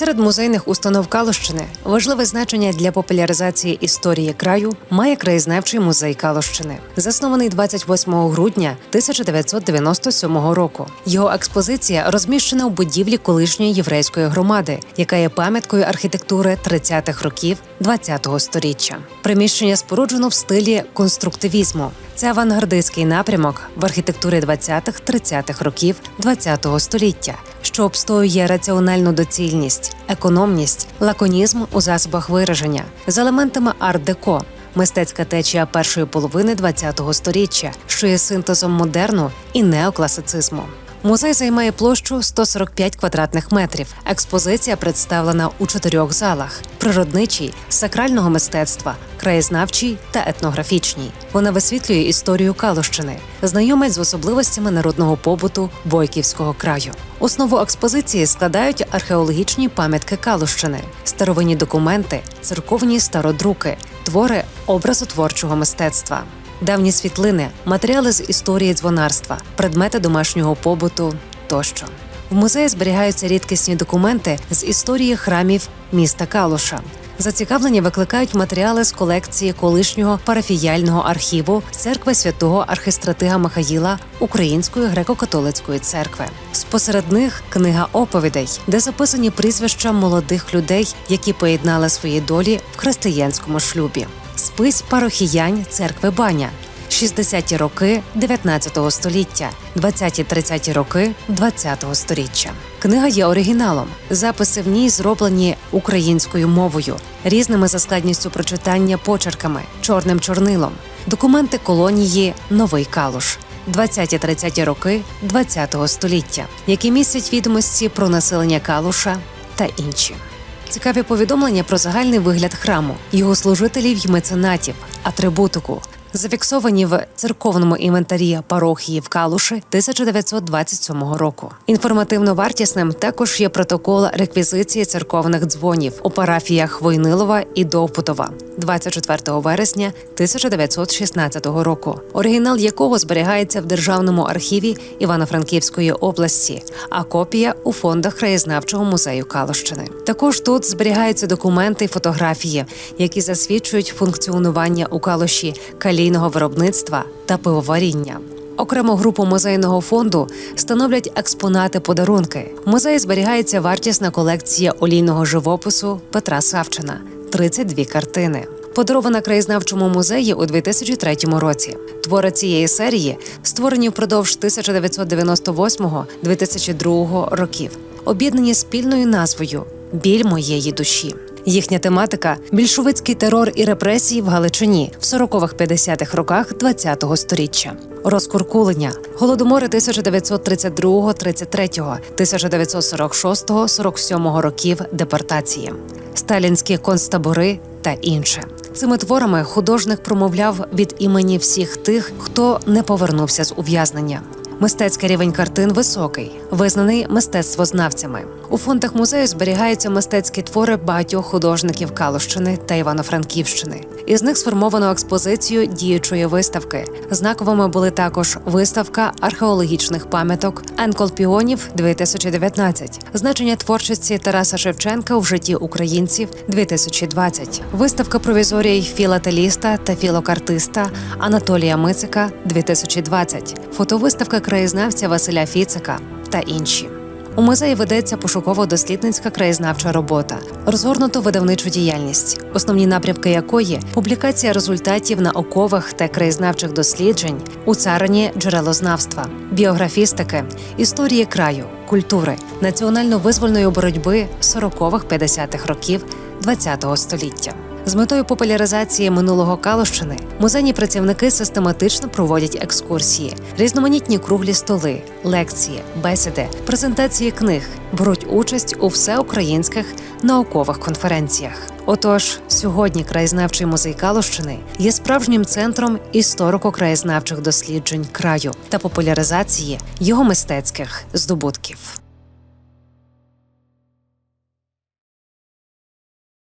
Серед музейних установ Калущини важливе значення для популяризації історії краю має краєзнавчий музей Калущини, заснований 28 грудня 1997 року. Його експозиція розміщена у будівлі колишньої єврейської громади, яка є пам'яткою архітектури 30-х років ХХ століття. Приміщення споруджено в стилі конструктивізму. Це авангардистський напрямок в архітектурі 20-30-х років ХХ століття, що обстоює раціональну доцільність, економність, лаконізм у засобах вираження з елементами арт-деко, мистецька течія першої половини ХХ століття, що є синтезом модерну і неокласицизму. Музей займає площу 145 квадратних метрів. Експозиція представлена у чотирьох залах: природничий, сакрального мистецтва, краєзнавчий та етнографічній. Вона висвітлює історію Калущини, знайомить з особливостями народного побуту Бойківського краю. Основу експозиції складають археологічні пам'ятки Калущини, старовинні документи, церковні стародруки, твори образотворчого мистецтва. Давні світлини, матеріали з історії дзвонарства, предмети домашнього побуту тощо. В музеї зберігаються рідкісні документи з історії храмів міста Калуша. Зацікавлення викликають матеріали з колекції колишнього парафіяльного архіву церкви святого архистратига Михаїла Української греко-католицької церкви. Спосеред них книга оповідей, де записані прізвища молодих людей, які поєднали свої долі в християнському шлюбі. Спис парохіянь церкви Баня. 60-ті роки 19 століття, 20-30 роки 20 століття. Книга є оригіналом. Записи в ній зроблені українською мовою, різними за складністю прочитання почерками, чорним чорнилом. Документи колонії Новий Калуш. 20-30 роки 20 століття, які містять відомості про населення Калуша та інші. Цікаві повідомлення про загальний вигляд храму, його служителів й меценатів, атрибутику, зафіксовані в церковному інвентарі парохії в Калуші 1927 року. Інформативно вартісним також є протокол реквізиції церковних дзвонів у парафіях Войнилова і Довпутова 24 вересня 1916 року, оригінал якого зберігається в Державному архіві Івано-Франківської області, а копія у фондах краєзнавчого музею Калущини. Також тут зберігаються документи й фотографії, які засвідчують функціонування у Калуші калійного виробництва та пивоваріння. Окрему групу музейного фонду становлять експонати подарунки. В музеї зберігається вартісна колекція олійного живопису Петра Савчина 32 картини. Подарована краєзнавчому музеї у 2003 році. Твори цієї серії створені впродовж 1998-2002 років, об'єднані спільною назвою Біль моєї душі. Їхня тематика більшовицький терор і репресії в Галичині в 40-50-х роках ХХ століття. Розкуркулення, голодомори 1932-33, 1946-47 років депортації, сталінські концтабори та інше. Цими творами художник промовляв від імені всіх тих, хто не повернувся з ув'язнення. Мистецький рівень картин високий, визнаний мистецтвознавцями. У фондах музею зберігаються мистецькі твори багатьох художників Калущини та Івано-Франківщини. Із них сформовано експозицію діючої виставки. Знаковими були також виставка археологічних пам'яток Енколпіонів 2019, значення творчості Тараса Шевченка у житті українців 2020, виставка провізорій філателіста та філокартиста Анатолія Мицика 2020, фотовиставка краєзнавця Василя Фіцика та інші. У музеї ведеться пошуково-дослідницька краєзнавча робота, розгорнуто видавничу діяльність, основні напрямки якої публікація результатів наукових та краєзнавчих досліджень у царині джерелознавства, біографістики, історії краю, культури, національно-визвольної боротьби 40-х-50-х років ХХ століття. З метою популяризації минулого Калущини музейні працівники систематично проводять екскурсії, різноманітні круглі столи, лекції, бесіди, презентації книг, беруть участь у всеукраїнських наукових конференціях. Отож, сьогодні краєзнавчий музей Калущини є справжнім центром історико-краєзнавчих досліджень краю та популяризації його мистецьких здобутків.